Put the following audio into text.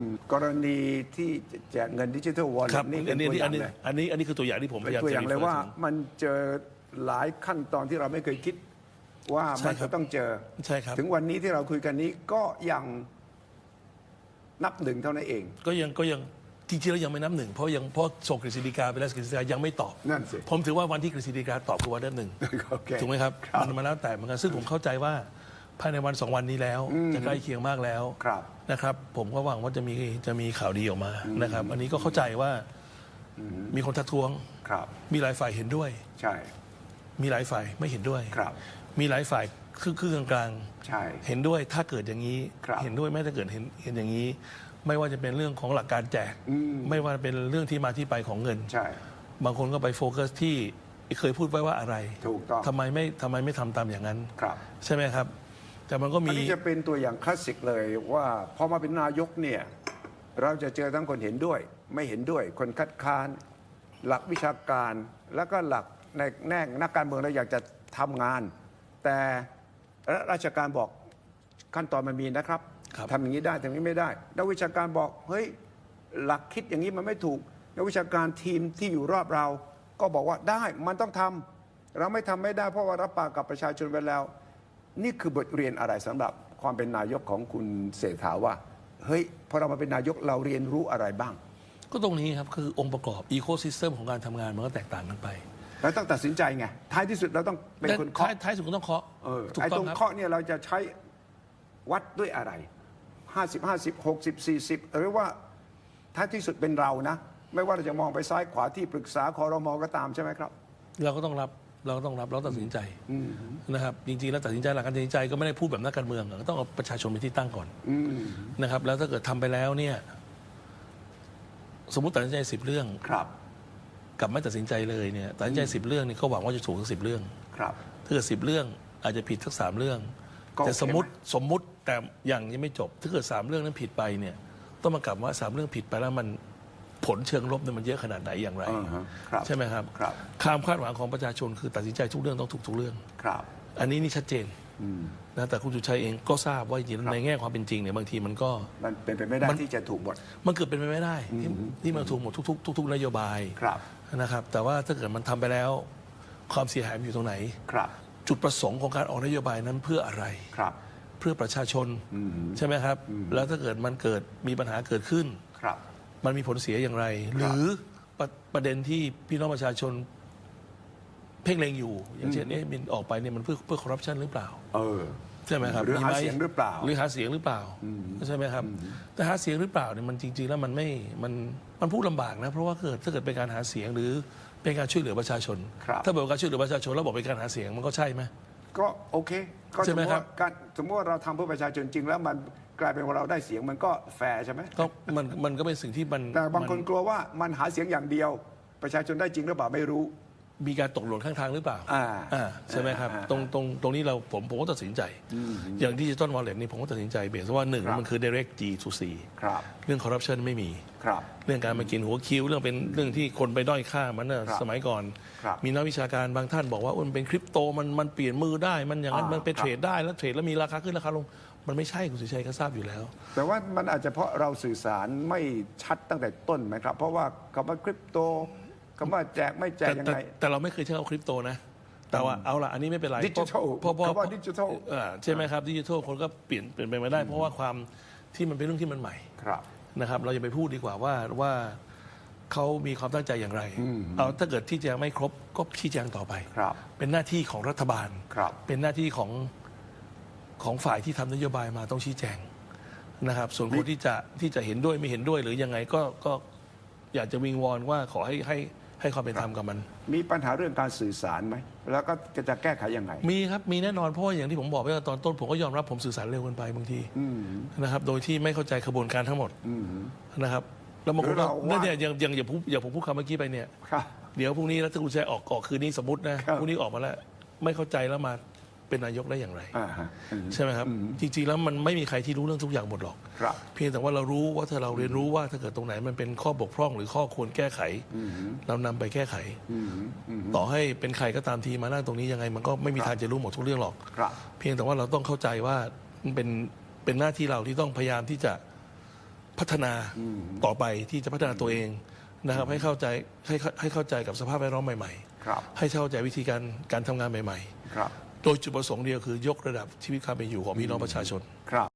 อืมกรณีที่แจกเงินดิจิทัลวอลคเล็รับตนี่อัเป็นนนี้ตัวออันย่างนี้เลยอันนี้อันนี้คือตัวอย่างที่ผมพเป็นยายามตัวจะอย่างเลย refer ว่าถึงมันเจอหลายขั้นตอนที่เราไม่เคยคิดว่าใช่มันครัจะบต้องเจอ ใช่ครับ ถึงวันนี้ที่เราคุยกันนี้ก็ยังนับหนึ่งเท่านั้นเอง ก็ยังก็ยังจริงๆแล้วยังไม่นับหนึ่งเพราะยังเพราะส่งกฤษฎีกาไปแล้วกฤษฎีกายังไม่ตอบ นั่นสิผมถือว่าวันที่กฤษฎีกาตอบคือวันที่หนึ่ง โอเค ถูกไหมครับครับมันมาแล้วแต่เหมือนกันซึ่งผมเข้าใจว่า ภายในวันสองวันนี้แล้วจะใกล้เคียงมากแล้ว ครับ นะครับผมก็หวังว่าจะมีจะมีข่าวดีออกมานะครับ อันนี้ก็เข้าใจว่ามีคนทักท้วง ครับ มีหลายฝ่ายเห็นด้วย ใช่ มีหลายฝ่ายไม่เห็นด้วย ครับ มีหลายฝ่ายครึ่งครึ่งกลางใช่ ๆเห็นด้วยถ้าเกิดอย่างนี้ ครับเห็นด้วยไม่ถ้าเกิดเห็นเห็นอย่างนี้ ไม่ว่าจะเป็นเรื่องของหลักการแจก อืม ไม่ว่าเป็นเรื่องที่มาที่ไปของเงิน ใช่ บางคนก็ไปโฟกัสที่เคยพูดไว้ว่าอะไรถูกต้อง ทำไมไม่ทำไมไม่ทำตามอย่างนั้น ครับ ใช่ไหมครับ แต่มันก็อันมีนี้จะเป็นตัวอย่างคลาสสิกเลยว่าพอมาเป็นนายกเนี่ยเราจะเจอทั้งคนเห็นด้วย ไม่เห็นด้วยคนคัดค้าน หลักวิชาการแล้วก็หลักในแน่นักการเมืองเราอยากจะทำงาน แต่ราชการบอกขั้นตอนมันมีนะครับครับ ทำอย่างนี้ได้ทำอย่างนี้ไม่ได้นักวิชาการบอกเฮ้ยหลักคิดอย่างนี้มันไม่ถูกนักวิชาการทีมที่อยู่รอบเรา ก็บอกว่าได้มันต้องทำเราไม่ทำไม่ได้เพราะว่ารับปากกับประชาชนไปแล้ว นี่คือบทเรียนอะไรสำหรับความเป็นนายกของคุณเศรษฐาว่า เฮ้ยพอเรามาเป็นนายกเราเรียนรู้อะไรบ้าง ก็ตรงนี้ครับ คือองค์ประกอบอีโคซิสเต็มของการทำงานมันก็แตกต่างกันไปเราต้องตัดสินใจไง ท้ายที่สุดเราต้องเป็นแต่คนท้าเคาะยท้ายสุดก็ต้องเคาะเออถูกไอ้ต้อตรงงครับเคาะเนี่ยเราจะใช้วัดด้วยอะไร 50 50 60 40 หรือว่าท้ายที่สุดเป็นเรานะ ไม่ว่าเราจะมองไปซ้ายขวาที่ปรึกษาคอรมอก็ตามใช่ไหมครับ เราก็ต้องรับ เราก็ต้องรับเราตัดสินใจนะครับจริงๆแล้วตัดสินใจหลักการตัดสินใจก็ไม่ได้พูดแบบนักการเมืองอะต้องเอาประชาชนเป็นที่ตั้งก่อนอืมนะครับ แล้วถ้าเกิดทำไปแล้วเนี่ย สมมติตัดสินใจสิบเรื่องครับกับไม่ตัดสินใจเลยเนี่ยตัดสินใจสิบเรื่องนี่ก็หวังว่าจะถูกทั้งสิบเรื่องครับถ้าเกิดสิบเรื่องอาจจะผิดทั้งสามเรื่องก็แต่โอเคสมมติสมมุติแต่อย่างยังไม่จบ ถ้าเกิดสามเรื่องนั้นผิดไปเนี่ย ต้องมากลับว่าสามเรื่องผิดไปแล้วมันผ ลเชิงลบเนี่ยมันเยอะขนาดไหนอย่างไร อ่าฮะครับ ใช่ไหมครับครับ ความคาดหวังของประชาชนคือตัดสินใจทุกเรื่องต้องถูกทุกเรื่อง ครับ อันนี้นี่ชัดเจนอืม นะแต่คุณสุชัยเองก็ทราบว่าจริงครัๆบในแง่ความเป็นจริงเนี่ยบางทีมันก็ มันเป็นไปไม่ได้มัน ที่จะถูกหมดมันเกิดเป็นไปไม่ได้ที่ที่มันถูกหมดทุกๆทุกๆนโยบายครับ นะครับ แต่ว่าถ้าเกิดมันทำไปแล้ว ความเสียหายมันอยู่ตรงไหน ครับ จุดประสงค์ของการออกนโยบายนั้นเพื่ออะไร ครับ เพื่อประชาชนอืม ใช่ไหมครับ แล้วถ้าเกิดมันเกิดมีปัญหาเกิดขึ้น ครับ มันมีผลเสียอย่างไร หรือประประเด็นที่พี่น้องประชาชนเพ่งเล็งอยู่ อย่างเช่นเอ๊ะมินออกไปเนี่ยมันเพื่อเพื่อคอร์รัปชันหรือเปล่า เออ ใช่ไหมครับหรือมีหาไมเสียงหรือเปล่าหรือหาเสียงหรือเปล่าใช่ไหมครับ แต่หาเสียงหรือเปล่าเนี่ยมันจริง ๆ แล้วมันไม่มันมันพูดลำบากนะเพราะว่าเกิดถ้าเกิดเป็นการหาเสียงหรือเป็นการช่วยเหลือประชาชน ครับ ถ้าบอกว่าการช่วยเหลือประชาชนแล้วบอกเป็นการหาเสียงมันก็ใช่ไหม ก็โอเค ก็ใช่สมไหมมติครัว่าบการสมมติว่าเราทำเพื่อประชาชนจริงแล้วมัน กลายเป็นว่าเราได้เสียงมันก็แฟร์ใช่ไหมก็มันมันก็เป็นสิ่งที่มันแต่บางคนมักลัวว่ามันหาเสียงอย่างเดียว ประชาชนได้จริงหรือเปล่าไม่รู้ มีการตกหล่นข้างทางหรือเปล่าอ่าอ่าใช่ไหมครับอ่าตรงตรงตรงนี้เราผมผมก็ตัดสินใจ อย่างดิจิตอลวอลเล็ตนี่ผมก็ตัดสินใจเบสว่าหนึ่งครับมันคือ direct G to C ครับเรื่องคอร์รัปชันไม่มีครับเรื่องการมากินหัวคิวเรื่องเป็นเรื่องที่คนไปด้อยค่ามันนะครับสมัยก่อนครับมีนักวิชาการบางท่านบอกว่าอุ๊ยมันเป็นคริปโตมันมันเปลี่ยนมือได้มันอย่างนั้นอ่ามัมันเป็นครับเทรดได้แล้วเทรดแล้วมีราคาขึ้นราคาลง มันไม่ใช่คุณสุชัยก็ทราบอยู่แล้ว แต่ว่ามันอาจจะเพราะเราสื่อสารไม่ชัดตั้งแต่ต้นไหมครับ เพราะว่าคำว่าคริปโตคำว่าแจกไม่แจกแต่ยังแต่ไง แต่เราไม่เคยใช้เอาคริปโตนะ แต่ว่าเอาละอันนี้ไม่เป็นไร Digital เพราะเพราะคำว่าเพระ Digital อ่าใช่ไหมครับดิจิทัลคนก็เปลี่ยนเปลี่ยนไปไม่ได้ เพราะว่าความที่มันเป็นเรื่องที่มันใหม่ครับนะครับ เราอย่าไปพูดดีกว่าว่าว่าเขามีความตั้งใจอย่างไร เอาถ้าเกิดที่แจงไม่ครบก็ชี้แจงต่อไปครับเป็นหน้าที่ของรัฐบาลครับเป็นหน้าที่ของ ของฝ่ายที่ทำนโยบายมาต้องชี้แจงนะครับ ส่วนคนที่จะที่จะเห็นด้วยไม่เห็นด้วยหรือยังไงก็ก็อยากจะวิงวอนว่าขอให้ให้ให้ความเป็นธรรมกับมัน มีปัญหาเรื่องการสื่อสารไหม แล้วก็จะแก้ไขยังไง มีครับมีแน่นอนเพราะว่าอย่างที่ผมบอกไปตอนต้นผมก็ยอมรับผมสื่อสารเร็วเกินไปบางทีอืมนะครับโดยที่ไม่เข้าใจขบวนการทั้งหมดอืมนะครับแล้วบางคนหรือก็เราว่าเนี่ยอย่างอย่างอย่างผมอย่างผมพูดคำเมื่อกี้ไปเนี่ยครับเดี๋ยวพรุ่งนี้รัฐกุลชัยออกออกคืนนี้สมมตินะครับพรุ่งนี้ออกมาแล้ว ไม่เข้าใจแล้วมา เป็นนายกได้อย่างไร อ่าฮะอืม ใช่ไหมครับจริงๆ แล้วมันไม่มีใครที่รู้เรื่องทุกอย่างหมดหรอก ครับ เพียงแต่ว่าเรารู้ว่าถ้าเราเรียนรู้ว่าถ้าเกิดตรงไหนมันเป็นข้อบกพร่องหรือข้อควรแก้ไขเรานำไปแก้ไข อืมอืมต่อให้เป็นใครก็ตามทีมานั่งตรงนี้ยังไง มันก็ไม่มีทางจะรู้หมดทุกเรื่องหรอก ครับ เพียงแต่ว่าเราต้องเข้าใจว่ามันเป็นเป็นหน้าที่เราที่ต้องพยายามที่จะพัฒนาต่อไปที่จะพัฒนาตัวเองนะครับ ให้เข้าใจให้เข้าให้เข้าใจกับสภาพแวดล้อมใหม่ ครับ ๆ ให้เข้าใจวิธีการการทำงานใหม่ ครับ ๆ โดยจุดประสงค์เดียวคือยกระดับชีวิตความเป็นอยู่ของพี่น้องประชาชน ครับ